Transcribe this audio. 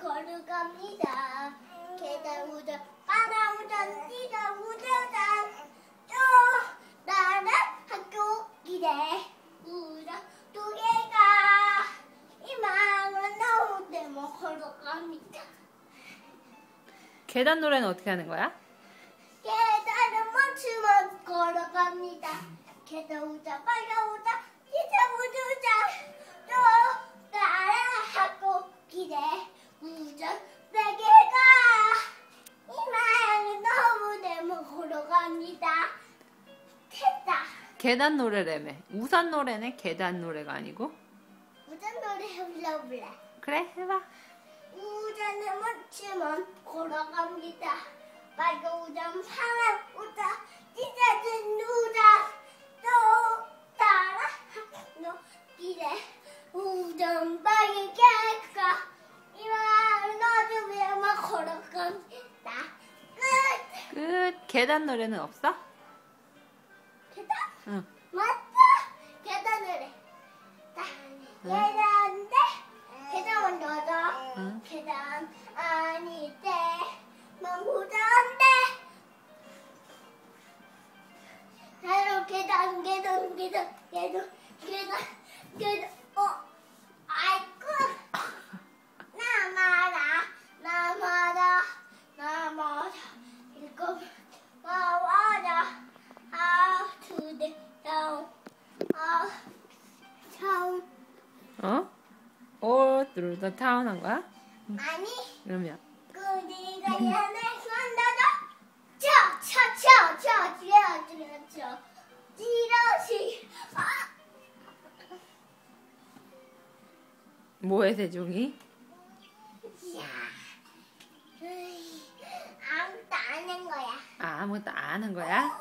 걸어갑니다. 계단 우전, 바다 우전, 뛰다 우전장. 또 나는 학교 길에 우전 두 개가 이만은 너무 때문 걸어갑니다. 계단 노래는 어떻게 하는 거야? 계단을 멈추면 걸어갑니다. 계단 우자, 빨간 우자, 계단 노래라며. 우산 노래네 계단 노래가 아니고. 우자 노래 불러볼래. 그래 해봐. 우자는 멈추면 걸어갑니다. 빨간 우자, 파란 우자, 찢어진 우자, 또 따라 너 길에 우전 빨간 개가 이만 넣어주면 걸어갑니다. 끝! 끝. 계단 노래는 없어? 응. 맞다! 계단을 다 계단인데 계단 먼저 응. 계단 아니대 너무 잘한데 바로 계단 계단 계단 계단 계단 계단 어 어? All through the town 한 거야? 아니 그러면 그 네가 얘네 산다다 쳐쳐쳐쳐쳐쳐쳐 찌러시 아 뭐해 세종이? 야 아무도 안 한 거야 아, 아무것도 안 한 거야?